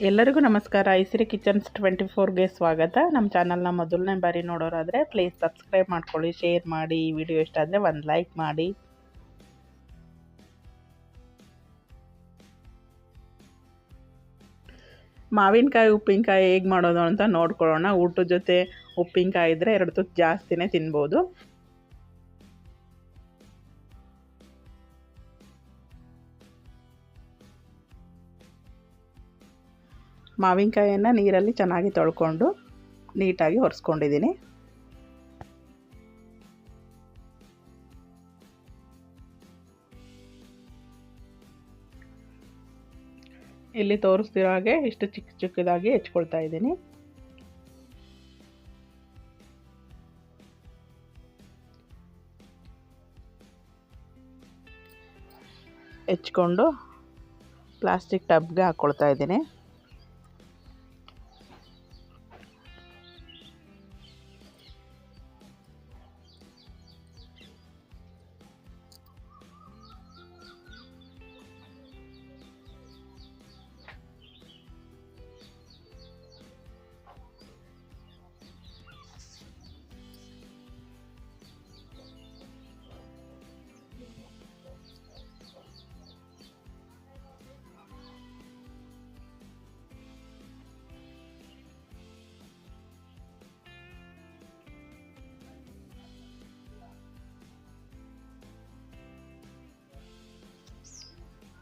ಎಲ್ಲರಿಗೂ ನಮಸ್ಕಾರ. ಐಸಿರಿ kitchens twenty ಫೋರ್ಗೆ ಸ್ವಾಗತ. ನಮ್ಮ ಚಾನಲ್ನ ಮೊದಲನೇ ಬಾರಿ ನೋಡೋರಾದರೆ ಪ್ಲೀಸ್ ಸಬ್ಸ್ಕ್ರೈಬ್ ಮಾಡ್ಕೊಳ್ಳಿ ಶೇರ್ ಮಾಡಿ, ಈ ವಿಡಿಯೋ ಇಷ್ಟ ಆದರೆ ಒಂದು ಲೈಕ್ ಮಾಡಿ. ಮಾವಿನಕಾಯಿ, ಉಪ್ಪಿನಕಾಯಿ ಹೇಗೆ ಮಾಡೋದು ಅಂತ ನೋಡ್ಕೊಳ್ಳೋಣ. ಊಟದ ಜೊತೆ ಉಪ್ಪಿನಕಾಯಿ ಇದ್ದರೆ ಎರಡು ತುತ್ತು ಜಾಸ್ತಿನೇ ತಿನ್ಬೋದು. ಮಾವಿನಕಾಯಿಯನ್ನು ನೀರಲ್ಲಿ ಚೆನ್ನಾಗಿ ತೊಳ್ಕೊಂಡು ನೀಟಾಗಿ ಒರೆಸ್ಕೊಂಡಿದ್ದೀನಿ. ಇಲ್ಲಿ ತೋರಿಸ್ತಿರೋ ಹಾಗೆ ಇಷ್ಟು ಚಿಕ್ಕ ಚಿಕ್ಕದಾಗಿ ಹೆಚ್ಕೊಳ್ತಾ ಇದ್ದೀನಿ. ಹೆಚ್ಕೊಂಡು ಪ್ಲಾಸ್ಟಿಕ್ ಟಬ್ಗೆ ಹಾಕ್ಕೊಳ್ತಾ ಇದ್ದೀನಿ.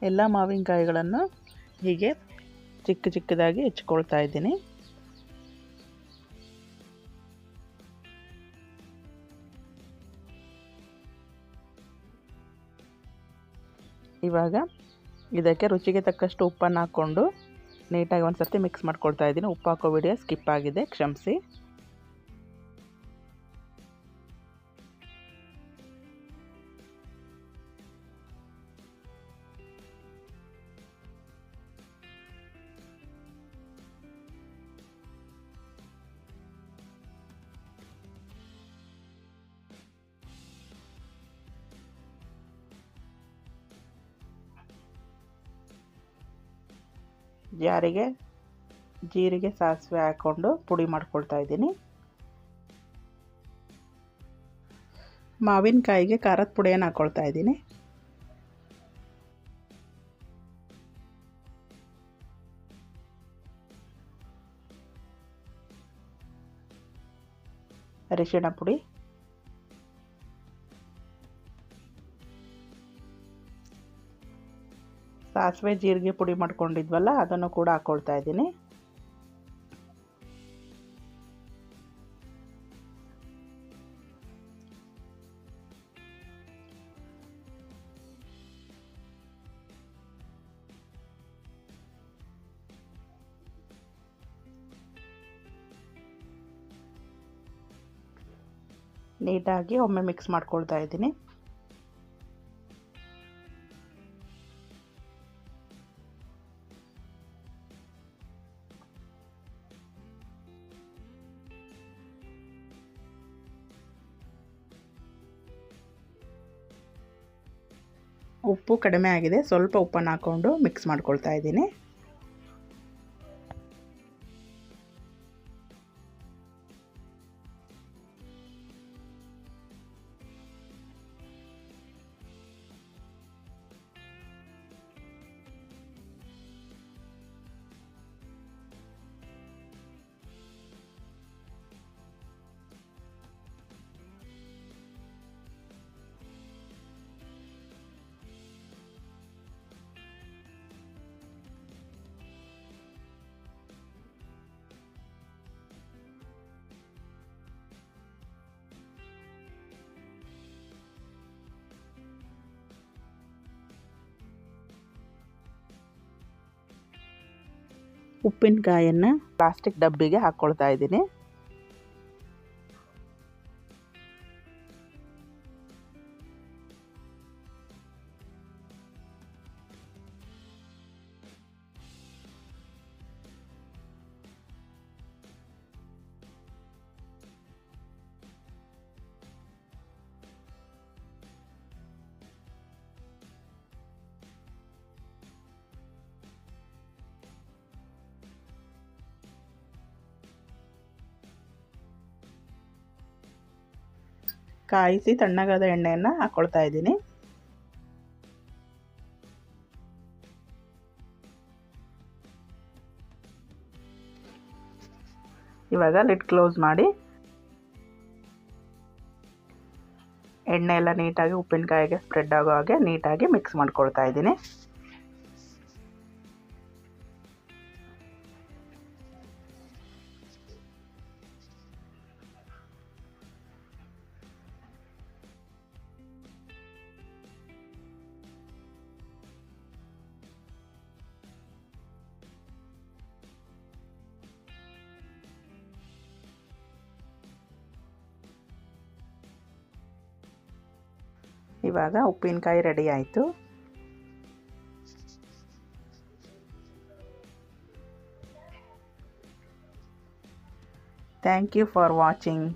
ಎಲ್ಲ ಮಾವಿನಕಾಯಿಗಳನ್ನು ಹೀಗೆ ಚಿಕ್ಕ ಚಿಕ್ಕದಾಗಿ ಹೆಚ್ಕೊಳ್ತಾ ಇದ್ದೀನಿ. ಇವಾಗ ಇದಕ್ಕೆ ರುಚಿಗೆ ತಕ್ಕಷ್ಟು ಉಪ್ಪನ್ನು ಹಾಕ್ಕೊಂಡು ನೀಟಾಗಿ ಒಂದು ಸರ್ತಿ ಮಿಕ್ಸ್ ಮಾಡ್ಕೊಳ್ತಾ ಇದ್ದೀನಿ. ಉಪ್ಪು ಹಾಕೋ ವಿಡಿಯೋ ಸ್ಕಿಪ್ ಆಗಿದೆ, ಕ್ಷಮಿಸಿ. ಜಾರಿಗೆ ಜೀರಿಗೆ ಸಾಸಿವೆ ಹಾಕ್ಕೊಂಡು ಪುಡಿ ಮಾಡ್ಕೊಳ್ತಾ ಇದ್ದೀನಿ. ಮಾವಿನಕಾಯಿಗೆ ಖಾರದ ಪುಡಿಯನ್ನು ಹಾಕ್ಕೊಳ್ತಾ ಇದ್ದೀನಿ. ಅರಿಶಿಣ ಪುಡಿ. ಸಾಸಿವೆ ಜೀರಿಗೆ ಪುಡಿ ಮಾಡ್ಕೊಂಡಿದ್ವಲ್ಲ ಅದನ್ನು ಕೂಡ ಹಾಕ್ಕೊಳ್ತಾ ಇದ್ದೀನಿ. ನೀಟಾಗಿ ಒಮ್ಮೆ ಮಿಕ್ಸ್ ಮಾಡ್ಕೊಳ್ತಾ ಇದ್ದೀನಿ. ಉಪ್ಪು ಕಡಿಮೆ ಆಗಿದೆ. ಸ್ವಲ್ಪ ಉಪ್ಪನ್ನು ಹಾಕ್ಕೊಂಡು ಮಿಕ್ಸ್ ಮಾಡ್ಕೊಳ್ತಾ ಇದ್ದೀನಿ. ಉಪ್ಪಿನಕಾಯನ್ನು ಪ್ಲಾಸ್ಟಿಕ್ ಡಬ್ಬಿಗೆ ಹಾಕ್ಕೊಳ್ತಾ ಇದ್ದೀನಿ. ಕಾಯಿಸಿ ತಣ್ಣಗಾದ ಎಣ್ಣೆಯನ್ನು ಹಾಕ್ಕೊಳ್ತಾ ಇದ್ದೀನಿ. ಇವಾಗ ಲಿಡ್ ಕ್ಲೋಸ್ ಮಾಡಿ. ಎಣ್ಣೆ ಎಲ್ಲ ನೀಟಾಗಿ ಉಪ್ಪಿನಕಾಯಿಗೆ ಸ್ಪ್ರೆಡ್ ಆಗೋ ಹಾಗೆ ನೀಟಾಗಿ ಮಿಕ್ಸ್ ಮಾಡ್ಕೊಳ್ತಾ ಇದ್ದೀನಿ. ಇವಾಗ ಉಪ್ಪಿನಕಾಯಿ ರೆಡಿ ಆಯಿತು. Thank you for watching